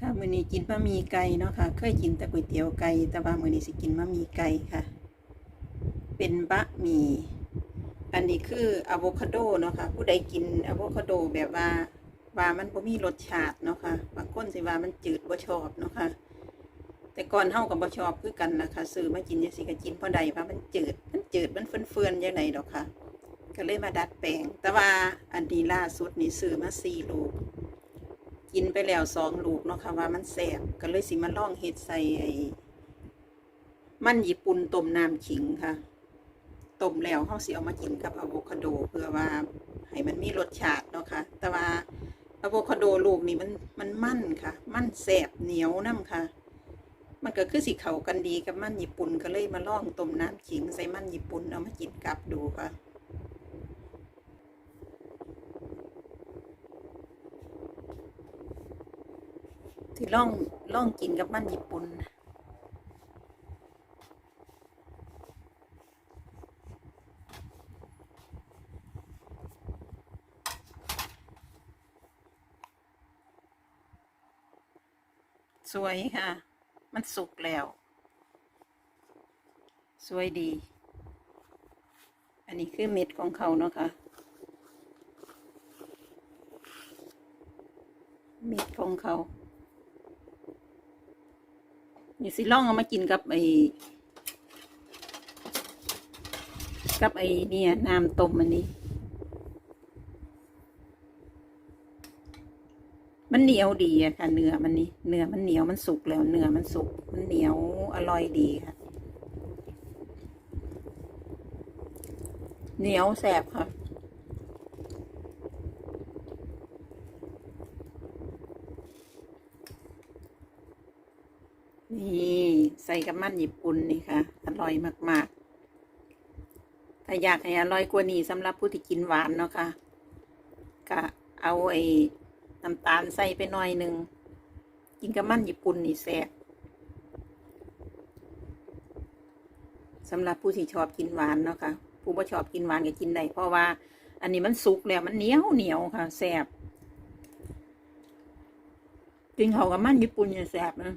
ค่ะมื้อนี้กินบะหมี่ไก่เนาะค่ะ เคยกินแต่ก๋วยเตี๋ยวไก่ แต่ว่ามื้อนี้สิกินบะหมี่ไก่ค่ะ เป็นบะหมี่ อันนี้คืออะโวคาโดเนาะค่ะ ผู้ใดกินอะโวคาโดแบบว่าว่ามันบ่มีรสชาติเนาะค่ะ บางคนสิว่ามันจืดบ่ชอบเนาะค่ะ แต่ก่อนเฮาก็บ่ชอบคือกันนะคะซื้อมากินจังซี่ก็กินเพอได้ว่ามันจืด มันจืด มันเฟื่อนๆจังไดดอกค่ะ ก็เลยมาดัดแปลง แต่ว่าอันนี้ล่าสุดนี่ซื้อมาสี่ลู กินไปแล้วสองลูกเนาะค่ะว่ามันแสบก็เลยสิมาล่องเฮ็ดใส่ไอ้มันญี่ปุ่นต้มน้ำขิงค่ะต้มแล้วเฮาสิเอามากินกับอะโวคาโดเพื่อว่าให้มันมีรสชาติเนาะค่ะแต่ว่าอะโวคาโดลูกนี่มันมันมั่นค่ะ มันแสบเหนียวน้ำค่ะ มันก็คือสิเขากันดีกับมันญี่ปุ่นก็เลยมาล่องต้มน้ำขิงใส่มันญี่ปุ่นเอามากินกับดูค่ะ ที่ล่องล่องกินกับมันญี่ปุ่นสวยค่ะ มันสุกแล้ว สวยดี อันนี้คือเม็ดของเขาเนาะค่ะ เม็ดของเขา นี่สิล่องเอามากินกับไอ้กับไอ้เนี่ยน้ำต้มอันนี้ มันเหนียวดีอะค่ะเนื้อมันนี่เนื้อมันเหนียวมันสุกแล้วเนื้อมันสุกมันเหนียวอร่อยดีค่ะ เหนียวแสบค่ะ นี่ใส่กับมันญี่ปุ่นนี่ค่ะ อร่อยมากๆ ถ้าอยากให้อร่อยกว่านี้สำหรับผู้ที่กินหวานเนาะค่ะก็เอาไอ้น้ำตาลใส่ไปหน่อยหนึ่ง กินกับมันญี่ปุ่นนี่แซ่บสำหรับผู้ที่ชอบกินหวานเนาะค่ะ ผู้บ่ชอบกินหวานก็กินได้เพราะว่า อันนี้มันสุกแล้วมันเหนียวเหนียวค่ะแซ่บกินเขากับมันญี่ปุ่นเนี่ยแซ่บนะ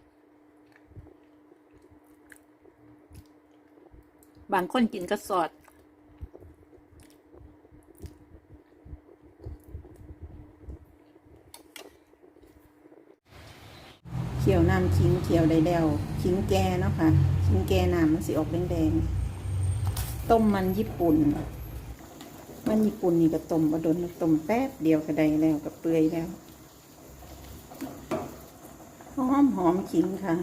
บางคนกินก็สอด เขียวน้ำขิงเขียวได้แล้วขิงแก่เนาะค่ะขิงแก่น้ำมันสิออกแดงๆ ต้มมันญี่ปุ่น มันญี่ปุ่นนี่ก็ต้มบดนต้มแป๊บเดียวก็ได้แล้วก็เปื่อยแล้วหอมหอมขิงค่ะ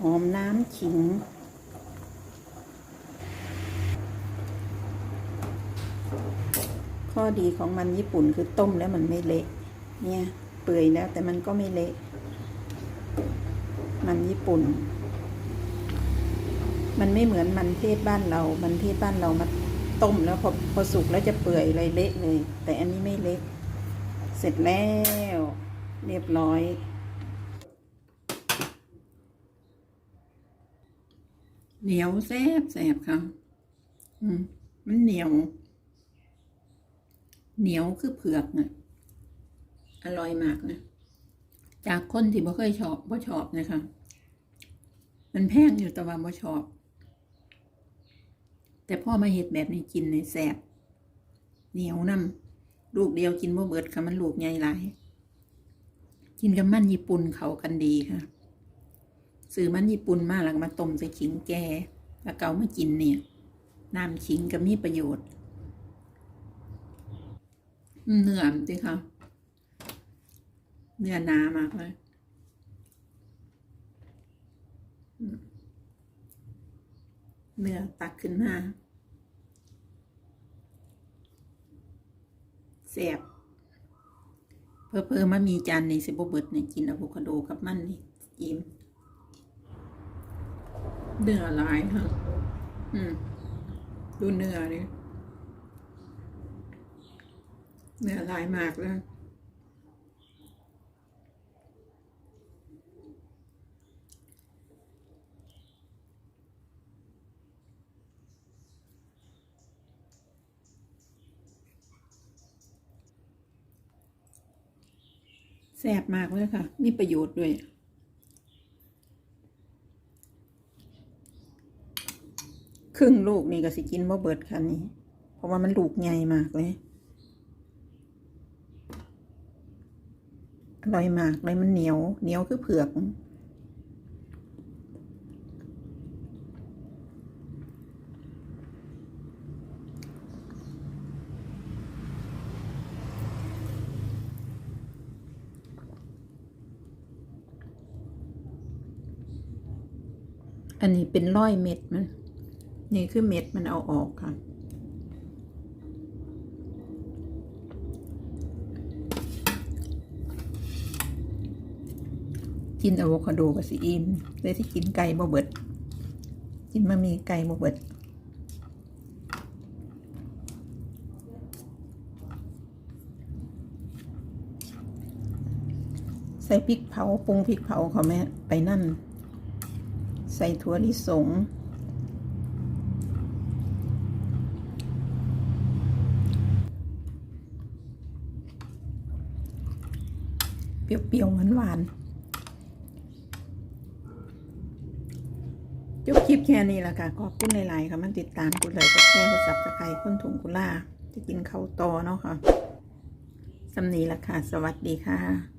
หอมน้ำขิง ข้อดีของมันญี่ปุ่นคือต้มแล้วมันไม่เละ เนี่ย เปื่อยแล้วแต่มันก็ไม่เละ มันญี่ปุ่น มันไม่เหมือนมันเทศบ้านเรา มันเทศบ้านเรามาต้มแล้วพอพอสุกแล้วจะเปื่อยเลยเละเลย แต่อันนี้ไม่เละ เสร็จแล้ว เรียบร้อยเหนียวแซ่บแซ่บค่ะ อืม มันเหนียว เหนียวคือเผือกนะอร่อยมากนะ จากคนที่บ่เคยชอบบ่ชอบนะคะ มันแพงอยู่แต่ว่าบ่ชอบ แต่พ่อมาเห็ดแบบนี้กินในแสบ เหนียวน้ำลูกเดียวกินบ่เบิดค่ะมันลูกใหญ่หลาย กินกับมันญี่ปุ่นเขากันดีค่ะซื้อมันญี่ปุ่นมาแล้วมาต้มใส่ขิงแกแล้วเกเอามากินเนี่ยน้ำขิงก็มีประโยชน์ เหนื้อมสิคะเนื้อหนามากเลยเนื้อตักขึ้นมาแซ่บเพอเพอๆมามีจานในสิบเบิดเนี่ยกินอะโวคาโดกับมันนี่อิ่มเนื้อหลายค่ะ อืม ดูเนื้อดิ เนื้อลายมากเลยแซ่บมากเลยค่ะ มีประโยชน์ด้วย ครึ่งลูกนี่ก็สิกินบ่เบิดค่ะนี่เพราะว่ามันลูกใหญ่มากเลย อร่อยมากเลยมันเหนียว เหนียวคือเผือก อันนี้เป็นร้อยเม็ดมัน นี่คือเม็ดมันเอาออกค่ะ กินอะโวคาโดกับซีอิมเลยที่กินไก่บ่เบิด กินมามีไก่บ่เบิดใส่พริกเผาปรุงพริกเผาเขาแม่ไปนั่น ใส่ถั่วลิสงเปรี้ยวๆหวานๆ จบคลิปแค่นี้แหละค่ะ ขอบคุณหลายๆค่ะ มันติดตามกูเลยก็แชร์กดซับสไครต์คนถุงกุล่าจะกินข้าวตอเนาะค่ะสำนีละค่ะ สวัสดีค่ะ